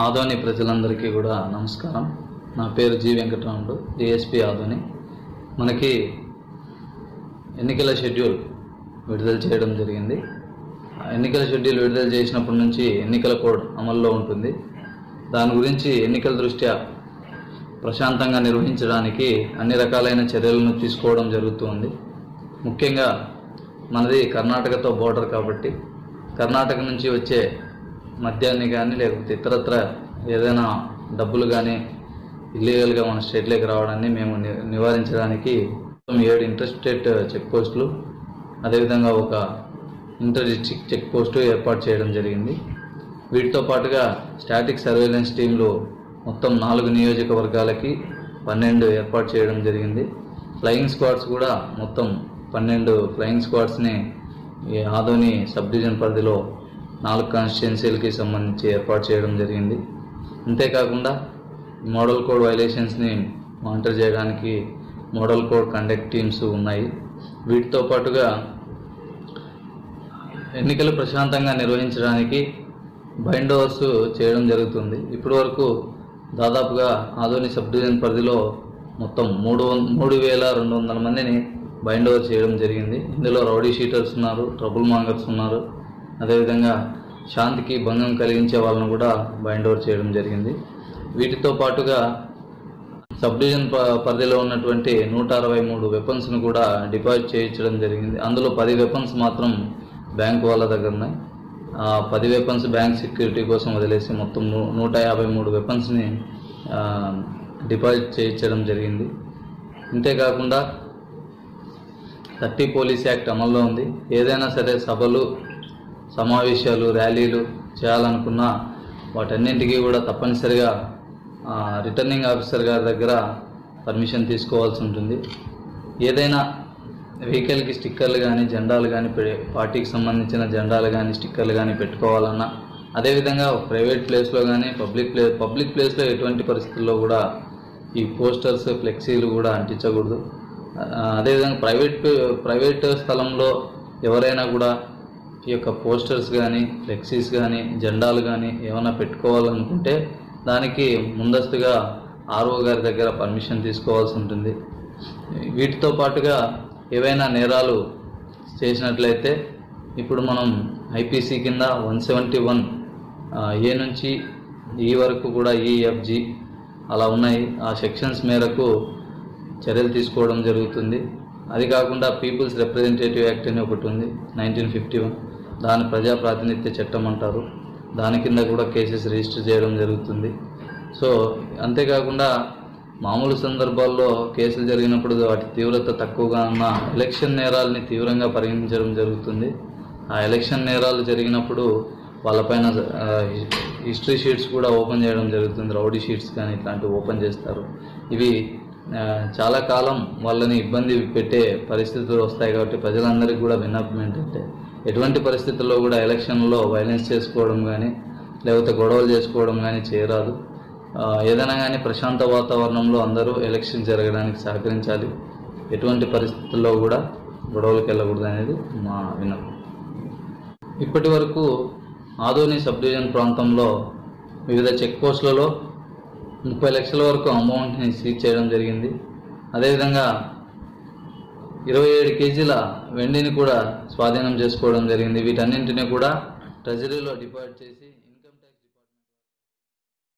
ఆదోని ప్రజలందరికీ కూడా నమస్కారం. నా పేరు జి వెంకటరాముడు డిఎస్పి ఆదోని. మనకి ఎన్నికల షెడ్యూల్ విడుదల చేయడం జరిగింది. ఆ ఎన్నికల షెడ్యూల్ విడుదల చేసినప్పటి నుంచి ఎన్నికల కోడ్ అమల్లో ఉంటుంది. దాని గురించి ఎన్నికల దృష్ట్యా ప్రశాంతంగా నిర్వహించడానికి అన్ని రకాలైన చర్యలను తీసుకోవడం జరుగుతుంది. ముఖ్యంగా మనది కర్ణాటకతో బోర్డర్ కాబట్టి కర్ణాటక నుంచి వచ్చే మద్యాన్ని కానీ లేకపోతే ఇతరత్ర ఏదైనా డబ్బులు కానీ ఇల్లీగల్గా మన స్టేట్లోకి రావడాన్ని మేము ని- నివారించడానికి మొత్తం ఏడు ఇంటర్ స్టేట్ చెక్ పోస్టులు అదేవిధంగా ఒక ఇంటర్ డిస్టిక్ చెక్ పోస్టు ఏర్పాటు చేయడం జరిగింది. వీటితో పాటుగా స్టాటిక్ సర్వేలెన్స్ టీంలు మొత్తం నాలుగు నియోజకవర్గాలకి పన్నెండు ఏర్పాటు చేయడం జరిగింది. ఫ్లయింగ్ స్క్వాడ్స్ కూడా మొత్తం పన్నెండు ఫ్లయింగ్ స్క్వాడ్స్ని ఈ ఆదోని సబ్ డివిజన్ పరిధిలో నాలుగు కాన్స్టిట్యున్సీలకి సంబంధించి ఏర్పాటు చేయడం జరిగింది. అంతేకాకుండా మోడల్ కోడ్ వైలేషన్స్ని మానిటర్ చేయడానికి మోడల్ కోడ్ కండక్ట్ టీమ్స్ ఉన్నాయి. వీటితో పాటుగా ఎన్నికలు ప్రశాంతంగా నిర్వహించడానికి బైండ్ ఓవర్స్ చేయడం జరుగుతుంది. ఇప్పటి వరకు దాదాపుగా ఆదోని సబ్ డివిజన్ పరిధిలో మొత్తం మూడు వం- మూడు వేల రెండు వందల మందిని బైండ్ ఓవర్ చేయడం జరిగింది. ఇందులో రౌడీ షీటర్స్ ఉన్నారు ట్రబుల్ మాంగర్స్ ఉన్నారు. అదేవిధంగా శాంతికి భంగం కలిగించే వాళ్ళను కూడా బైండ్ ఓవర్ చేయడం జరిగింది. వీటితో పాటుగా సబ్ డివిజన్ ప- పరిధిలో ఉన్నటువంటి నూట అరవై మూడు వెపన్స్ను కూడా డిపాజిట్ చేయించడం జరిగింది. అందులో పది వెపన్స్ మాత్రం బ్యాంక్ వాళ్ళ దగ్గర ఉన్నాయి. ఆ పది వెపన్స్ బ్యాంక్ సెక్యూరిటీ కోసం వదిలేసి మొత్తం నూట యాభై మూడు వెపన్స్ని డిపాజిట్ చేయించడం జరిగింది. అంతేకాకుండా థర్టీ పోలీస్ యాక్ట్ అమల్లో ఉంది. ఏదైనా సరే సభలు సమావేశాలు ర్యాలీలు చేయాలనుకున్నా వాటన్నింటికీ కూడా తప్పనిసరిగా రిటర్నింగ్ ఆఫీసర్ గారి దగ్గర పర్మిషన్ తీసుకోవాల్సి ఉంటుంది. ఏదైనా వెహికల్కి స్టిక్కర్లు కానీ జెండాలు కానీ పె- పార్టీకి సంబంధించిన జెండాలు కానీ స్టిక్కర్లు కానీ పెట్టుకోవాలన్నా అదేవిధంగా ప్రైవేట్ ప్లేస్లో కానీ పబ్లిక్ ప్లే పబ్లిక్ ప్లేస్లో ఎటువంటి పరిస్థితుల్లో కూడా ఈ పోస్టర్స్ ఫ్లెక్సీలు కూడా అంటించకూడదు. అదేవిధంగా ప్రైవేట్ ప్రైవేట్ స్థలంలో ఎవరైనా కూడా ఈ యొక్క పోస్టర్స్ కానీ ఫ్లెక్సీస్ కానీ జెండాలు కానీ ఏమైనా పెట్టుకోవాలనుకుంటే దానికి ముందస్తుగా ఆర్ఓ గారి దగ్గర పర్మిషన్ తీసుకోవాల్సి ఉంటుంది. వీటితో పాటుగా ఏవైనా నేరాలు చేసినట్లయితే ఇప్పుడు మనం ఐపీసీ కింద వన్ సెవెంటీ వన్ ఏ నుంచి ఈ వరకు కూడా ఈఎఫ్జి అలా ఉన్నాయి. ఆ సెక్షన్స్ మేరకు చర్యలు తీసుకోవడం జరుగుతుంది. అది కాకుండా పీపుల్స్ రిప్రజెంటేటివ్ యాక్ట్ అని ఒకటి ఉంది నైన్టీన్ ఫిఫ్టీ వన్. దాని ప్రజా ప్రాతినిధ్య చట్టం అంటారు. దాని కింద కూడా కేసెస్ రిజిస్టర్ చేయడం జరుగుతుంది. సో అంతేకాకుండా మామూలు సందర్భాల్లో కేసులు జరిగినప్పుడు వాటి తీవ్రత తక్కువగా ఉన్న ఎలక్షన్ నేరాలని తీవ్రంగా పరిగణించడం జరుగుతుంది. ఆ ఎలక్షన్ నేరాలు జరిగినప్పుడు వాళ్ళపైన హిస్టరీ షీట్స్ కూడా ఓపెన్ చేయడం జరుగుతుంది. రౌడీ షీట్స్ కానీ ఇట్లాంటివి ఓపెన్ చేస్తారు. ఇవి చాలా కాలం వాళ్ళని ఇబ్బంది పెట్టే పరిస్థితులు వస్తాయి కాబట్టి ప్రజలందరికీ కూడా విన్నపం ఏంటంటే ఎటువంటి పరిస్థితుల్లో కూడా ఎలక్షన్లో వైలెన్స్ చేసుకోవడం కానీ లేకపోతే గొడవలు చేసుకోవడం కానీ చేయరాదు. ఏదైనా కానీ ప్రశాంత వాతావరణంలో అందరూ ఎలక్షన్ జరగడానికి సహకరించాలి. ఎటువంటి పరిస్థితుల్లో కూడా గొడవలకు వెళ్ళకూడదు అనేది మా విన్నపం. ఇప్పటి వరకు ఆదోని సబ్ డివిజన్ ప్రాంతంలో వివిధ చెక్ పోస్టులలో ముప్పై లక్షల వరకు అమౌంట్ని సీజ్ చేయడం జరిగింది. అదేవిధంగా ఇరవై ఏడు కేజీల వెండిని కూడా స్వాధీనం చేసుకోవడం జరిగింది. వీటన్నింటినీ కూడా ట్రెజరీలో డిపాజిట్ చేసి